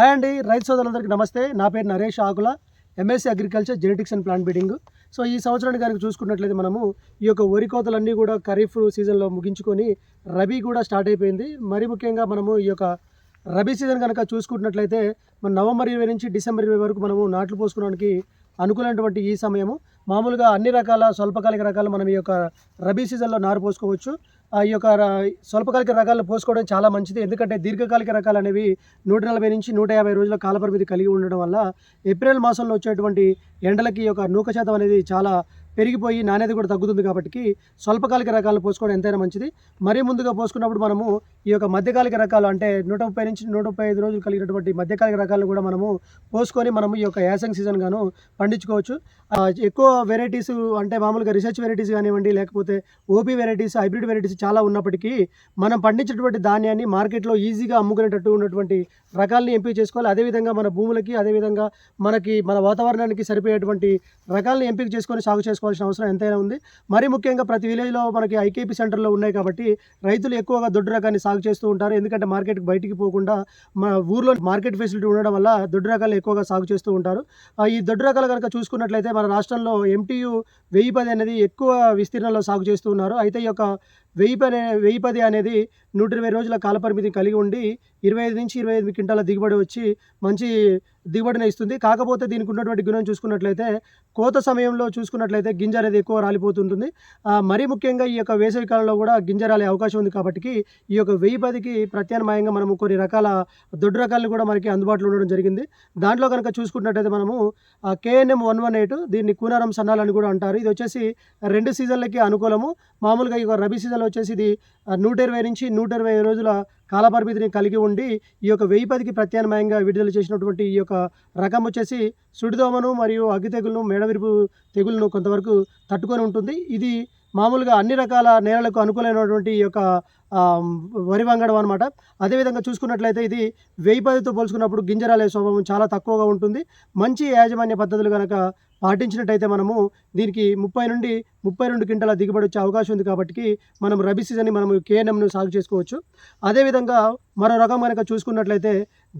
Hi అండి రైతు సోదరులందరికీ నమస్తే. నా పేరు Naresh Akula MSc agriculture genetics and plant breeding so ఈ సంవత్సరానికి కనుక చూసుకున్నట్లయితే మనము ఈ యొక్క వరి కోతలన్నీ కూడా ఖరీఫ్ సీజన్లో ముగించుకొని రబీ కూడా స్టార్ట్ అయిపోయింది. మరి ముఖ్యంగా మనము ఈ యొక్క రబీ సీజన్ కనుక చూసుకున్నట్లయితే మన నవంబర్ ఇరవై నుంచి డిసెంబర్ ఇరవై వరకు మనము నాట్లు పోసుకోవడానికి అనుకూలమైనటువంటి ఈ సమయము. మామూలుగా అన్ని రకాల స్వల్పకాలిక రకాలు మనం ఈ యొక్క రబీ సీజన్లో నారు పోసుకోవచ్చు. ఈ యొక్క స్వల్పకాలిక రకాలను పోసుకోవడం చాలా మంచిది. ఎందుకంటే దీర్ఘకాలిక రకాలు అనేవి నూట నలభై నుంచి నూట యాభై రోజుల కాలపరిమితి కలిగి ఉండడం వల్ల ఏప్రిల్ మాసంలో వచ్చేటువంటి ఎండలకి యొక్క నూక శాతం అనేది చాలా పెరిగిపోయి నాణ్యత కూడా తగ్గుతుంది కాబట్టి స్వల్పకాలిక రకాలను పోసుకోవడం ఎంతైనా మంచిది. మరీ ముందుగా పోసుకున్నప్పుడు మనము ఈ యొక్క మధ్యకాలిక రకాలు అంటే నూట ముప్పై నుంచి నూట ముప్పై ఐదు రోజులు కలిగినటువంటి మధ్యకాలిక రకాలను కూడా మనము పోసుకొని మనము ఈ యొక్క యాసంగ్ సీజన్ గాను పండించుకోవచ్చు. ఎక్కువ వెరైటీస్ అంటే మామూలుగా రీసెర్చ్ వెరైటీస్ కానివ్వండి లేకపోతే ఓపీ వెరైటీస్ హైబ్రిడ్ వెరైటీస్ చాలా ఉన్నప్పటికీ మనం పండించినటువంటి ధాన్యాన్ని మార్కెట్లో ఈజీగా అమ్ముకునేటట్టు ఉన్నటువంటి రకాలని ఎంపిక చేసుకోవాలి. అదేవిధంగా మన భూములకి అదేవిధంగా మనకి మన వాతావరణానికి సరిపోయేటువంటి రకాలను ఎంపిక చేసుకొని సాగు చేసుకోవాల్సిన అవసరం ఎంతైనా ఉంది. మరి ముఖ్యంగా ప్రతి విలేజ్లో మనకి ఐకేపీ సెంటర్లో ఉన్నాయి కాబట్టి రైతులు ఎక్కువగా దొడ్డు రకాన్ని సాగు చేస్తూ ఉంటారు. ఎందుకంటే మార్కెట్కి బయటికి పోకుండా మన ఊర్లో మార్కెట్ ఫెసిలిటీ ఉండడం వల్ల దొడ్డు రకాలు ఎక్కువగా సాగు చేస్తూ ఉంటారు. ఆ, ఈ దొడ్డు రకాలు కనుక చూసుకున్నట్లయితే మన రాష్ట్రంలో ఎంటీయు వెయ్యి పది అనేది ఎక్కువ విస్తీర్ణంలో సాగు చేస్తూ ఉన్నారు. అయితే ఈ యొక్క వెయ్యి పది వెయ్యి పది అనేది నూట ఇరవై రోజుల కాలపరిమితి కలిగి ఉండి ఇరవై ఐదు నుంచి ఇరవై ఐదు క్వింటాల దిగుబడి వచ్చి మంచి దిగుబడిని ఇస్తుంది. కాకపోతే దీనికి ఉన్నటువంటి గుణం చూసుకున్నట్లయితే కోత సమయంలో చూసుకున్నట్లయితే గింజ అనేది ఎక్కువ రాలిపోతుంటుంది. మరీ ముఖ్యంగా ఈ యొక్క వేసవి కాలంలో కూడా గింజ రాలే అవకాశం ఉంది కాబట్టి ఈ యొక్క వెయ్యి పదికి ప్రత్యామ్నాయంగా మనము కొన్ని రకాల దొడ్డు రకాలను కూడా మనకి అందుబాటులో ఉండడం జరిగింది. దాంట్లో కనుక చూసుకున్నట్లయితే మనము కేఎన్ఎం వన్ వన్ ఎయిట్ దీన్ని కూనారం సన్నాలని కూడా అంటారు. ఇది వచ్చేసి రెండు సీజన్లకి అనుకూలము. మామూలుగా ఈ రబీ సీజన్ సీజన్లో వచ్చేసి ఇది నూట ఇరవై నుంచి నూట ఇరవై రోజుల కాలపరిమితిని కలిగి ఉండి ఈ యొక్క వెయ్యి పదికి ప్రత్యామ్నాయంగా విడుదల చేసినటువంటి ఈ యొక్క రకం వచ్చేసి సుడిదోమను మరియు అగ్గి తెగులను మేడవిరుపు తెగులను కొంతవరకు తట్టుకొని ఉంటుంది. ఇది మామూలుగా అన్ని రకాల నేలలకు అనుకూలమైనటువంటి ఈ యొక్క వరి వంగడం అనమాట అదేవిధంగా చూసుకున్నట్లయితే ఇది వెయ్యి పదితో పోల్చుకున్నప్పుడు గింజరాలే స్వభావం చాలా తక్కువగా ఉంటుంది. మంచి యాజమాన్య పద్ధతులు కనుక పాటించినట్టయితే మనము దీనికి ముప్పై నుండి ముప్పై రెండు క్వింటాల దిగుబడి వచ్చే అవకాశం ఉంది కాబట్టి మనం రబీ సీజన్ని మనము కేఎన్ఎంను సాగు చేసుకోవచ్చు. అదేవిధంగా మరో రకం కనుక చూసుకున్నట్లయితే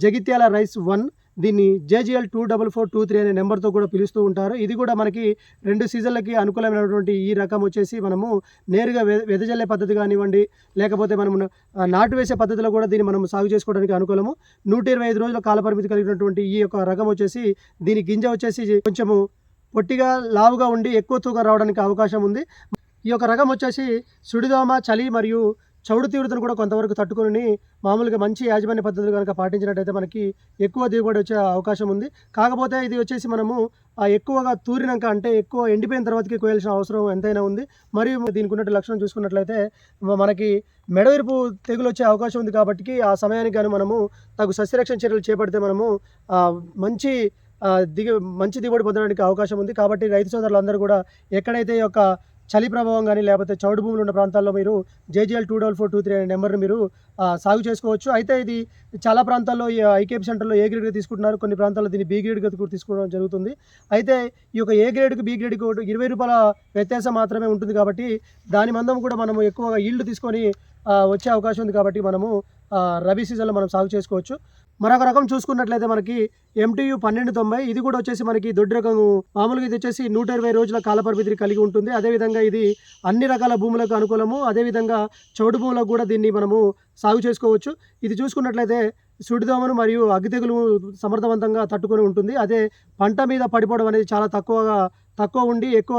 జగిత్యాల రైస్ వన్ దీన్ని JGL two double four two three అనే నెంబర్తో కూడా పిలుస్తూ ఉంటారు. ఇది కూడా మనకి రెండు సీజన్లకి అనుకూలమైనటువంటి ఈ రకం వచ్చేసి మనము నేరుగా వెదజల్లే పద్ధతి కానివ్వండి లేకపోతే మనము నాటు వేసే పద్ధతిలో కూడా దీన్ని మనం సాగు చేసుకోవడానికి అనుకూలము. నూట ఇరవై ఐదు రోజుల కాలపరిమితి కలిగినటువంటి ఈ యొక్క రకం వచ్చేసి దీని గింజ వచ్చేసి కొంచెము పొట్టిగా లావుగా ఉండి ఎక్కువ తూకం రావడానికి అవకాశం ఉంది. ఈ యొక్క రకం వచ్చేసి సుడిదోమ చలి మరియు చౌడు తీవ్రతను కూడా కొంతవరకు తట్టుకొని మామూలుగా మంచి యాజమాన్య పద్ధతులు కనుక పాటించినట్టయితే మనకి ఎక్కువ దిగుబడి వచ్చే అవకాశం ఉంది. కాకపోతే ఇది వచ్చేసి మనము ఎక్కువగా తూరినాక అంటే ఎక్కువ ఎండిపోయిన తర్వాతకి కోయాల్సిన అవసరం ఎంతైనా ఉంది. మరియు దీనికి ఉన్నట్టు లక్షణం చూసుకున్నట్లయితే మనకి మెడవిరుపు తెగులు వచ్చే అవకాశం ఉంది కాబట్టి ఆ సమయానికి కానీ మనము తగు సస్యరక్షణ చర్యలు చేపడితే మనము మంచి దిగు మంచి దిగుబడి పొందడానికి అవకాశం ఉంది. కాబట్టి రైతు సోదరులందరూ కూడా ఎక్కడైతే ఈ యొక్క చలి ప్రభావం కానీ లేకపోతే చౌడు భూములు ఉన్న ప్రాంతాల్లో మీరు JGL two double four two three అనే నెంబర్ని మీరు సాగు చేసుకోవచ్చు. అయితే ఇది చాలా ప్రాంతాల్లో ఈ ఐకేపీ సెంటర్లో ఏ గ్రేడ్గా తీసుకుంటున్నారు? కొన్ని ప్రాంతాల్లో దీన్ని బీ గ్రేడ్గా కూడా తీసుకోవడం జరుగుతుంది. అయితే ఈ యొక్క ఏ గ్రేడ్కి బీ గ్రేడ్కి ఇరవై రూపాయల వ్యత్యాసం మాత్రమే ఉంటుంది కాబట్టి దాని మందం కూడా మనము ఎక్కువగా ఈల్డ్ తీసుకొని వచ్చే అవకాశం ఉంది కాబట్టి మనము రబీ సీజన్లో మనం సాగు చేసుకోవచ్చు. మరొక రకం చూసుకున్నట్లయితే మనకి ఎంటీయు పన్నెండు తొంభై ఇది కూడా వచ్చేసి మనకి దొడ్డు రకం మామూలుగా ఇది వచ్చేసి నూట ఇరవై రోజుల కాలపరిమితిని కలిగి ఉంటుంది. అదేవిధంగా ఇది అన్ని రకాల భూములకు అనుకూలము. అదేవిధంగా చౌడు భూములకు కూడా దీన్ని మనము సాగు చేసుకోవచ్చు. ఇది చూసుకున్నట్లయితే సుడిదోమను మరియు అగ్గి తెగులు సమర్థవంతంగా తట్టుకొని ఉంటుంది. అదే పంట మీద పడిపోవడం అనేది చాలా తక్కువగా తక్కువ ఉండి ఎక్కువ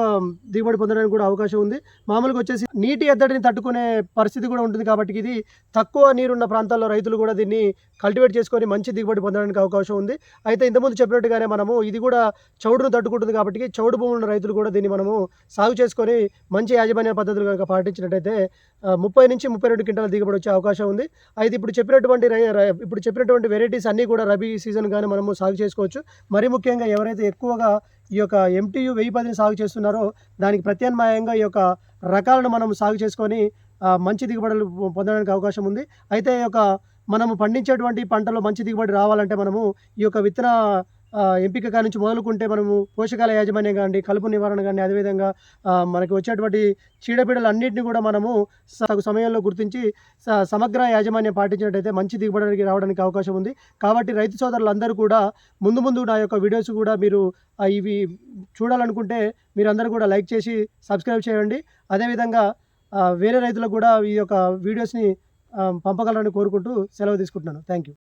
దిగుబడి పొందడానికి కూడా అవకాశం ఉంది. మామూలుగా వచ్చేసి నీటి ఎద్దడిని తట్టుకునే పరిస్థితి కూడా ఉంటుంది కాబట్టి ఇది తక్కువ నీరున్న ప్రాంతాల్లో రైతులు కూడా దీన్ని కల్టివేట్ చేసుకొని మంచి దిగుబడి పొందడానికి అవకాశం ఉంది. అయితే ఇంతకుముందు చెప్పినట్టుగానే మనము ఇది కూడా చౌడును తట్టుకుంటుంది కాబట్టి చౌడు భూములు ఉన్న రైతులు కూడా దీన్ని మనము సాగు చేసుకొని మంచి యాజమాన్య పద్ధతులు కనుక పాటించినట్టయితే ముప్పై నుంచి ముప్పై రెండు క్వింటాల దిగుబడి వచ్చే అవకాశం ఉంది. అయితే ఇప్పుడు చెప్పినటువంటి రై- ఇప్పుడు చెప్పినటువంటి వెరైటీస్ అన్నీ కూడా రబీ సీజన్ కానీ మనము సాగు చేసుకోవచ్చు. మరి ముఖ్యంగా ఎవరైతే ఎక్కువగా ఈ యొక్క ఎంటీయు వెయ్యి పదిని సాగు చేస్తున్నారో దానికి ప్రత్యామ్నాయంగా ఈ యొక్క రకాలను మనం సాగు చేసుకొని మంచి దిగుబడులు పొందడానికి అవకాశం ఉంది. అయితే ఈ యొక్క మనము పండించేటువంటి పంటలో మంచి దిగుబడి రావాలంటే మనము ఈ యొక్క విత్తన ఎంపిక కాడి నుంచి మొదలుకుంటే మనము పోషకాల యాజమాన్యం కానీ కలుపు నివారణ కానీ అదేవిధంగా మనకి వచ్చేటువంటి చీడపీడలు అన్నింటినీ కూడా మనము సగు సమయంలో గుర్తించి సమగ్ర యాజమాన్యం పాటించినట్టయితే మంచి దిగుబడికి రావడానికి అవకాశం ఉంది. కాబట్టి రైతు సోదరులందరూ కూడా ముందు ముందు నా యొక్క వీడియోస్ కూడా మీరు ఇవి చూడాలనుకుంటే మీరందరూ కూడా లైక్ చేసి సబ్స్క్రైబ్ చేయండి. అదేవిధంగా వేరే రైతులకు కూడా ఈ యొక్క వీడియోస్ని పంపగలరని కోరుకుంటూ సెలవు తీసుకుంటున్నాను. Thank you